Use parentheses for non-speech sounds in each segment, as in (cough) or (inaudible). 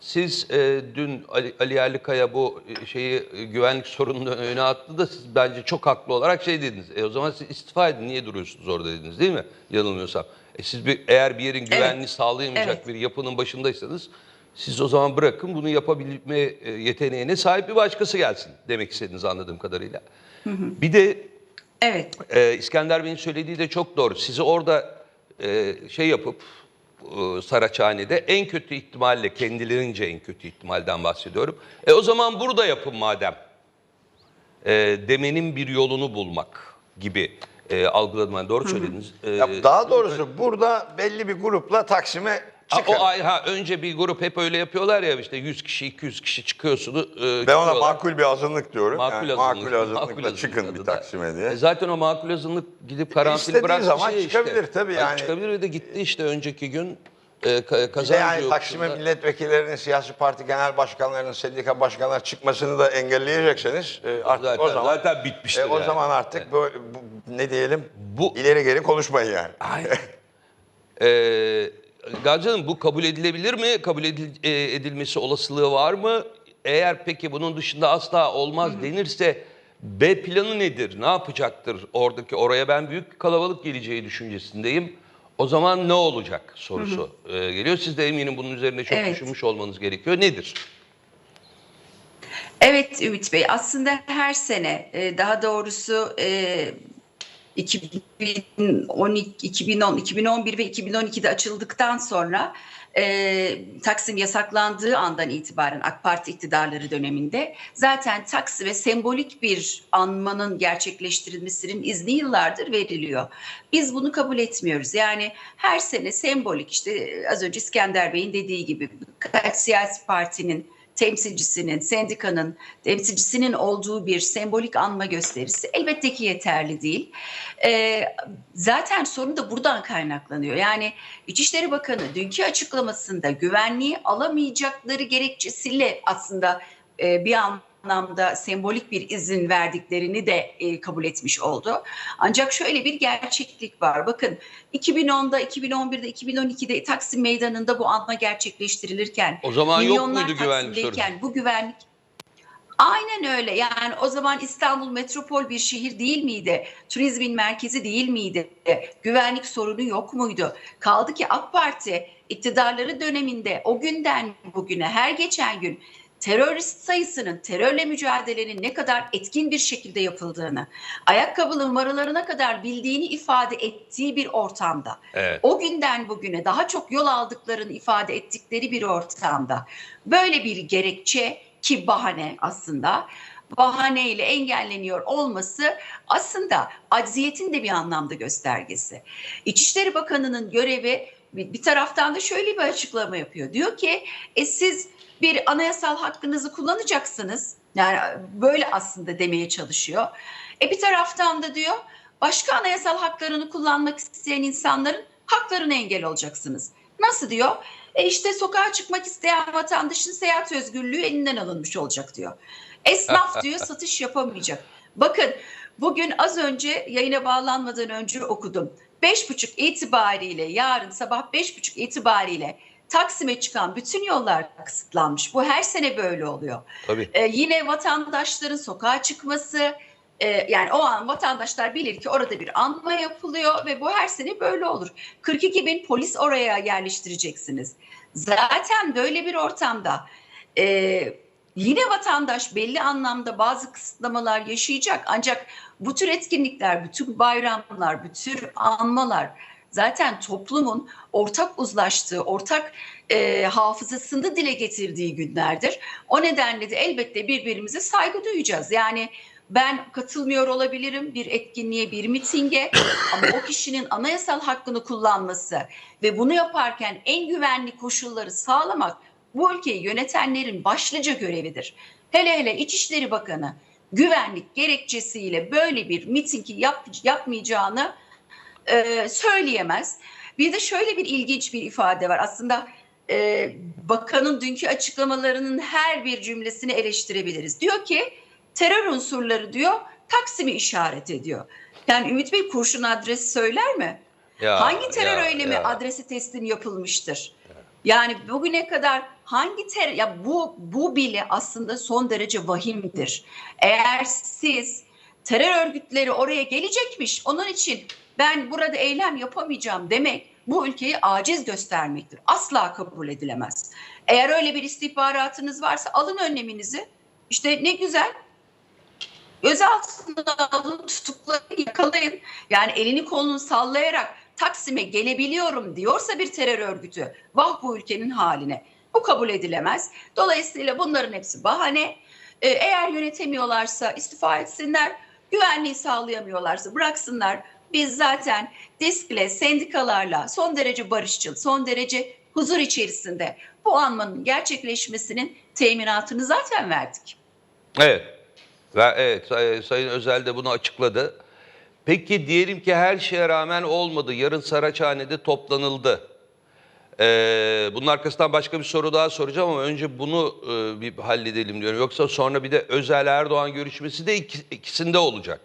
Siz e, dün Ali, Ali Yerlikaya bu e, şeyi e, güvenlik sorununu öne attı da siz bence çok haklı olarak şey dediniz. E, o zaman siz istifa edin niye duruyorsunuz orada dediniz değil mi? Yanılmıyorsam. E, siz bir, eğer bir yerin güvenliğini sağlayamayacak Evet. bir yapının başındaysanız siz o zaman bırakın bunu yapabilme e, yeteneğine sahip bir başkası gelsin demek istediğinizi anladığım kadarıyla. Bir de Evet. ee, İskender Bey'in söylediği de çok doğru. Sizi orada e, şey yapıp e, Saraçhane'de en kötü ihtimalle kendilerince en kötü ihtimalden bahsediyorum. E o zaman burada yapın madem. E, demenin bir yolunu bulmak gibi e, algıladım ben. Doğru söylediniz. E, Ya daha doğrusu burada belli bir grupla Taksim'e ha, o ay- ha, önce bir grup hep öyle yapıyorlar ya işte 100 kişi 200 kişi çıkıyorsunuz. E, ben ona çıkıyorlar. makul bir azınlık diyorum. Makul yani, azınlık. makul azınlıkla makul azınlık çıkın bir. Taksim'e diye. E zaten o makul azınlık gidip karantina İstediği bırakmış zaman şey çıkabilir işte. tabii Ay, yani. Çıkabilir ve de gitti işte önceki gün e, kazancı yani Taksim'e milletvekillerinin, siyasi parti genel başkanlarının, sendika başkanları çıkmasını da engelleyecekseniz e, artık Zaten, o zaman zaten bitmiştir e, o yani. zaman artık bu, bu- ne diyelim Bu- ileri geri konuşmayın yani. Ee, (laughs) Gazi Hanım bu kabul edilebilir mi? Kabul edil- e, edilmesi olasılığı var mı? Eğer peki bunun dışında asla olmaz denirse B planı nedir? Ne yapacaktır oradaki? Oraya ben büyük kalabalık geleceği düşüncesindeyim. O zaman ne olacak sorusu e, geliyor. Siz de eminim bunun üzerine çok Evet. düşünmüş olmanız gerekiyor. Nedir? Evet Ümit Bey aslında her sene e, daha doğrusu e, 2012, 2010, 2011 ve 2012'de açıldıktan sonra e, Taksim yasaklandığı andan itibaren AK Parti iktidarları döneminde zaten Taksim'e sembolik bir anmanın gerçekleştirilmesinin izni yıllardır veriliyor. Biz bunu kabul etmiyoruz. Yani her sene sembolik işte az önce İskender Bey'in dediği gibi siyasi partinin temsilcisinin, sendikanın temsilcisinin olduğu bir sembolik anma gösterisi elbette ki yeterli değil. Ee, zaten sorun da buradan kaynaklanıyor. Yani İçişleri Bakanı dünkü açıklamasında güvenliği alamayacakları gerekçesiyle aslında e, bir anlamda sembolik bir izin verdiklerini de e, kabul etmiş oldu. Ancak şöyle bir gerçeklik var. Bakın 2010'da, 2011'de, 2012'de Taksim Meydanı'nda bu anma gerçekleştirilirken O zaman yok muydu güvenlik Bu güvenlik Aynen öyle. Yani o zaman İstanbul metropol bir şehir değil miydi? Turizmin merkezi değil miydi? Güvenlik sorunu yok muydu? Kaldı ki AK Parti iktidarları döneminde o günden bugüne her geçen gün terörist sayısının, terörle mücadelenin ne kadar etkin bir şekilde yapıldığını, ayakkabı numaralarına kadar bildiğini ifade ettiği bir ortamda, Evet. o günden bugüne daha çok yol aldıklarını ifade ettikleri bir ortamda böyle bir gerekçe ki bahane aslında bahaneyle engelleniyor olması aslında acziyetin de bir anlamda göstergesi. İçişleri Bakanı'nın görevi bir taraftan da şöyle bir açıklama yapıyor. Diyor ki e siz bir anayasal hakkınızı kullanacaksınız. Yani böyle aslında demeye çalışıyor. E bir taraftan da diyor başka anayasal haklarını kullanmak isteyen insanların haklarına engel olacaksınız. Nasıl diyor? E işte sokağa çıkmak isteyen vatandaşın seyahat özgürlüğü elinden alınmış olacak diyor. Esnaf diyor (laughs) satış yapamayacak. Bakın bugün az önce yayına bağlanmadan önce okudum. Beş buçuk itibariyle yarın sabah beş buçuk itibariyle Taksim'e çıkan bütün yollar kısıtlanmış. Bu her sene böyle oluyor. Tabii. Ee, yine vatandaşların sokağa çıkması e, yani o an vatandaşlar bilir ki orada bir anma yapılıyor ve bu her sene böyle olur. 42 bin polis oraya yerleştireceksiniz. Zaten böyle bir ortamda e, yine vatandaş belli anlamda bazı kısıtlamalar yaşayacak ancak bu tür etkinlikler, bütün bayramlar, bütün anmalar zaten toplumun ortak uzlaştığı, ortak e, hafızasında dile getirdiği günlerdir. O nedenle de elbette birbirimize saygı duyacağız. Yani ben katılmıyor olabilirim bir etkinliğe, bir mitinge (coughs) ama o kişinin anayasal hakkını kullanması ve bunu yaparken en güvenli koşulları sağlamak bu ülkeyi yönetenlerin başlıca görevidir. Hele hele İçişleri Bakanı güvenlik gerekçesiyle böyle bir mitingi yap, yapmayacağını e, söyleyemez. Bir de şöyle bir ilginç bir ifade var. Aslında e, bakanın dünkü açıklamalarının her bir cümlesini eleştirebiliriz. Diyor ki terör unsurları diyor Taksim'i işaret ediyor. Yani Ümit Bey kurşun adresi söyler mi? Ya, Hangi terör ya, eylemi ya. adresi teslim yapılmıştır? Yani bugüne kadar hangi ter ya bu bu bile aslında son derece vahimdir. Eğer siz terör örgütleri oraya gelecekmiş onun için ben burada eylem yapamayacağım demek bu ülkeyi aciz göstermektir. Asla kabul edilemez. Eğer öyle bir istihbaratınız varsa alın önleminizi. İşte ne güzel gözaltına alın, tutuklayın, yakalayın. Yani elini kolunu sallayarak Taksim'e gelebiliyorum diyorsa bir terör örgütü. Vah bu ülkenin haline. Bu kabul edilemez. Dolayısıyla bunların hepsi bahane. Ee, eğer yönetemiyorlarsa istifa etsinler. Güvenliği sağlayamıyorlarsa bıraksınlar. Biz zaten DİSK'le, sendikalarla son derece barışçıl, son derece huzur içerisinde bu anmanın gerçekleşmesinin teminatını zaten verdik. Evet. Ve evet Say- Sayın Özel de bunu açıkladı. Peki diyelim ki her şeye rağmen olmadı. Yarın Saraçhane'de toplanıldı. Ee, bunun arkasından başka bir soru daha soracağım ama önce bunu e, bir halledelim diyorum. Yoksa sonra bir de Özel Erdoğan görüşmesi de iki- ikisinde olacak.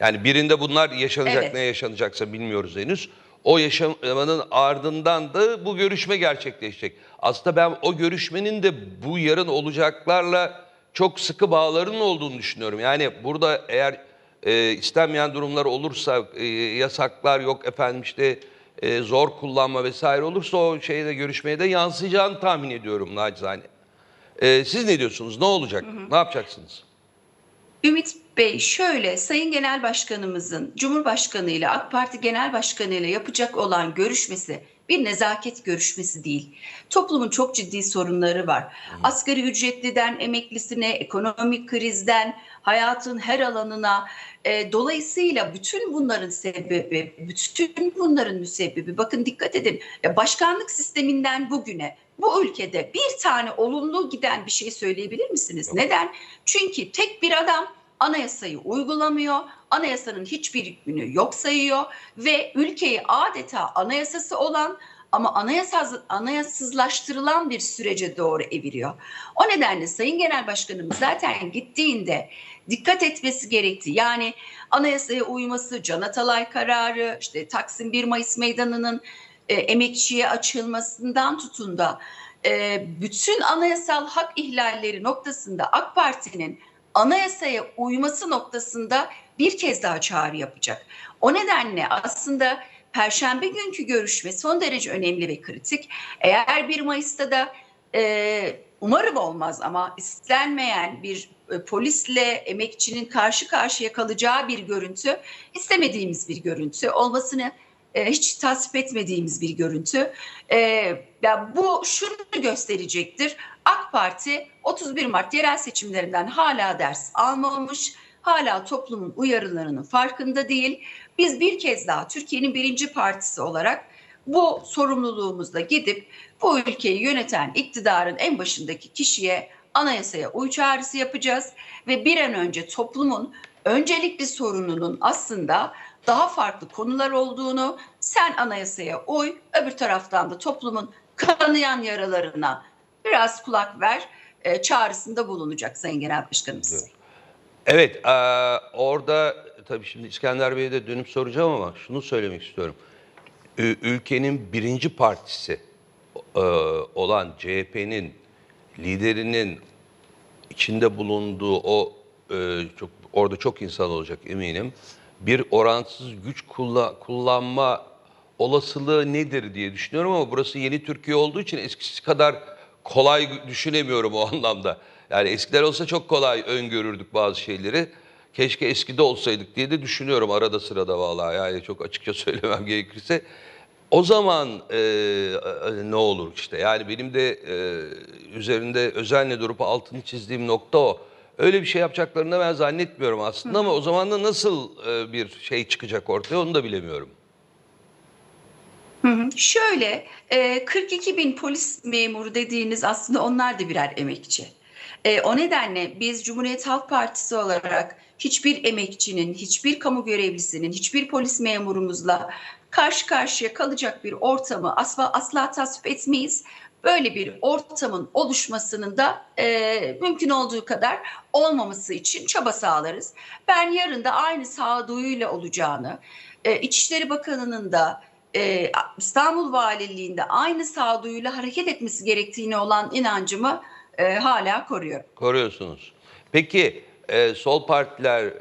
Yani birinde bunlar yaşanacak Evet. ne yaşanacaksa bilmiyoruz henüz. O yaşamanın ardından da bu görüşme gerçekleşecek. Aslında ben o görüşmenin de bu yarın olacaklarla çok sıkı bağlarının olduğunu düşünüyorum. Yani burada eğer e, istenmeyen durumlar olursa, e, yasaklar yok efendim işte e, zor kullanma vesaire olursa o şeyde görüşmeye de yansıyacağını tahmin ediyorum nacizane. E, siz ne diyorsunuz? Ne olacak? Ne yapacaksınız? Ümit Bey şöyle Sayın Genel Başkanımızın Cumhurbaşkanı ile AK Parti Genel Başkanı ile yapacak olan görüşmesi bir nezaket görüşmesi değil. Toplumun çok ciddi sorunları var. Asgari ücretliden emeklisine, ekonomik krizden, hayatın her alanına e, dolayısıyla bütün bunların sebebi, bütün bunların müsebbibi bakın dikkat edin ya başkanlık sisteminden bugüne bu ülkede bir tane olumlu giden bir şey söyleyebilir misiniz? Neden? Çünkü tek bir adam anayasayı uygulamıyor, anayasanın hiçbir hükmünü yok sayıyor ve ülkeyi adeta anayasası olan ama anayasaz, anayasızlaştırılan bir sürece doğru eviriyor. O nedenle Sayın Genel Başkanımız zaten gittiğinde dikkat etmesi gerekti. Yani anayasaya uyması, Can Atalay kararı, işte Taksim 1 Mayıs Meydanı'nın e, emekçiye açılmasından tutun da e, bütün anayasal hak ihlalleri noktasında AK Parti'nin anayasaya uyması noktasında bir kez daha çağrı yapacak. O nedenle aslında Perşembe günkü görüşme son derece önemli ve kritik. Eğer 1 Mayıs'ta da e, umarım olmaz ama istenmeyen bir e, polisle emekçinin karşı karşıya kalacağı bir görüntü, istemediğimiz bir görüntü olmasını e, hiç tasvip etmediğimiz bir görüntü. E, ya bu şunu gösterecektir. AK Parti 31 Mart yerel seçimlerinden hala ders almamış, hala toplumun uyarılarının farkında değil. Biz bir kez daha Türkiye'nin birinci partisi olarak bu sorumluluğumuzla gidip bu ülkeyi yöneten iktidarın en başındaki kişiye anayasaya uy çağrısı yapacağız ve bir an önce toplumun öncelikli sorununun aslında daha farklı konular olduğunu sen anayasaya uy öbür taraftan da toplumun kanayan yaralarına biraz kulak ver e, çağrısında bulunacak Sayın Genel Başkanımız. Evet, eee, orada tabii şimdi İskender Bey'e de dönüp soracağım ama şunu söylemek istiyorum. Ülkenin birinci partisi eee, olan CHP'nin liderinin içinde bulunduğu o eee, çok orada çok insan olacak eminim. Bir oransız güç kulla- kullanma olasılığı nedir diye düşünüyorum ama burası yeni Türkiye olduğu için eskisi kadar kolay düşünemiyorum o (laughs) anlamda. Yani eskiler olsa çok kolay öngörürdük bazı şeyleri. Keşke eskide olsaydık diye de düşünüyorum arada sırada vallahi yani çok açıkça (laughs) söylemem gerekirse. O zaman e, e, ne olur işte yani benim de e, üzerinde özenle durup altını çizdiğim nokta o. Öyle bir şey yapacaklarını ben zannetmiyorum aslında ama o zaman da nasıl e, bir şey çıkacak ortaya onu da bilemiyorum. Hı hı. Şöyle e, 42 bin polis memuru dediğiniz aslında onlar da birer emekçi. E, o nedenle biz Cumhuriyet Halk Partisi olarak hiçbir emekçinin, hiçbir kamu görevlisinin, hiçbir polis memurumuzla karşı karşıya kalacak bir ortamı asla, asla tasvip etmeyiz. Böyle bir ortamın oluşmasının da e, mümkün olduğu kadar olmaması için çaba sağlarız. Ben yarın da aynı sağduyuyla olacağını, e, İçişleri Bakanı'nın da e, İstanbul Valiliği'nde aynı sağduyuyla hareket etmesi gerektiğine olan inancımı e, hala koruyorum. Koruyorsunuz. Peki e, sol partiler